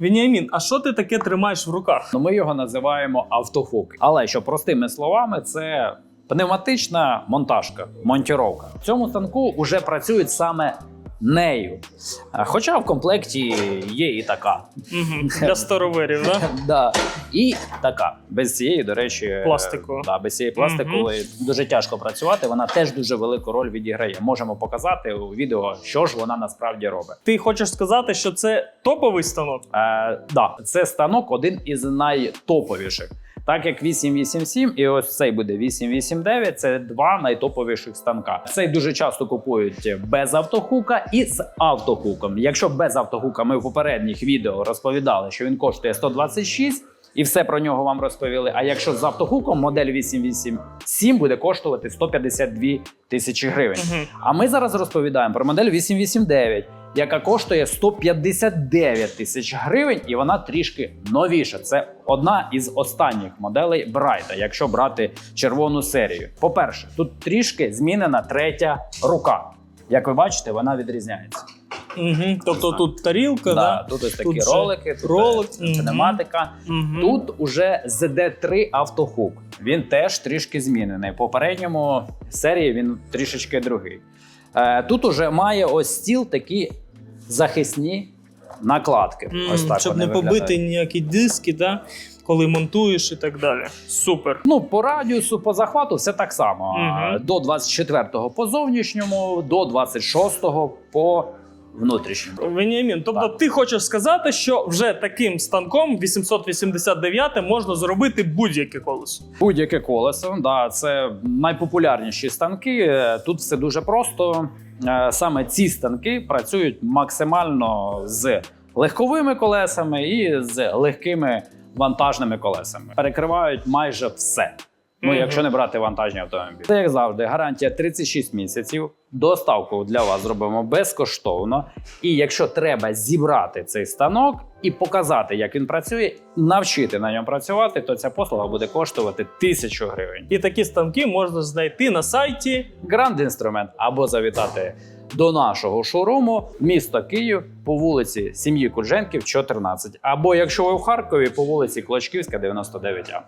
Веніамін, а що ти таке тримаєш в руках? Ну, ми його називаємо автохук. Але що простими словами, це пневматична монтажка, монтіровка. В цьому станку вже працюють саме нею. Хоча в комплекті є і така. Для староверів, да? Да. І така. Без цієї, до речі, Пластикової. Да, без цієї пластикової дуже тяжко працювати. Вона теж дуже велику роль відіграє. Можемо показати у відео, що ж вона насправді робить. Ти хочеш сказати, що це топовий станок? Е, да, це станок один із найтоповіших. Так як 887 і ось цей буде 889, це два найтоповіших станка. Цей дуже часто купують без автохука і з автохуком. Якщо без автохука ми в попередніх відео розповідали, що він коштує 126, і все про нього вам розповіли. А якщо з автохуком модель 887 буде коштувати 152 тисячі гривень. Угу. А ми зараз розповідаємо про модель 889, яка коштує 159 тисяч гривень, і вона трішки новіша. Це одна із останніх моделей Брайта, якщо брати червону серію. По-перше, тут трішки змінена третя рука. Як ви бачите, вона відрізняється. Угу. Тобто тут тарілка, Да, да? тут ось такі Тут ролики, тут ролик, е, Угу. Тут уже ZD3 автохук. Він теж трішки змінений. В попередньому серії він трішечки другий. Е, тут уже має ось стіл такі захисні накладки. Ось так щоб вони не виглядають. побити ніякі диски, да? коли монтуєш і так далі. Супер. Ну, по радіусу, по захвату все так само. Мгм. До 24-го по зовнішньому, до 26-го по внутрішньому. Веніамін, тобто Так. ти хочеш сказати, що вже таким станком 889 можна зробити будь-яке колесо. Будь-яке колесо, да, це найпопулярніші станки. Е, Тут все дуже просто. Е, Саме ці станки працюють максимально з легковими колесами і з легкими вантажними колесами. Перекривають майже все. Ну, якщо не брати вантажні автомобілі. Це як завжди, гарантія 36 місяців. Доставку для вас зробимо безкоштовно. І якщо треба зібрати цей станок і показати, як він працює, навчити на ньому працювати, то ця послуга буде коштувати тисячу гривень. І такі станки можна знайти на сайті. Гранд інструмент або завітати до нашого шоуруму місто Київ по вулиці Сім'ї Кудженків, 14. Або якщо ви в Харкові, по вулиці Клочківська, 99А.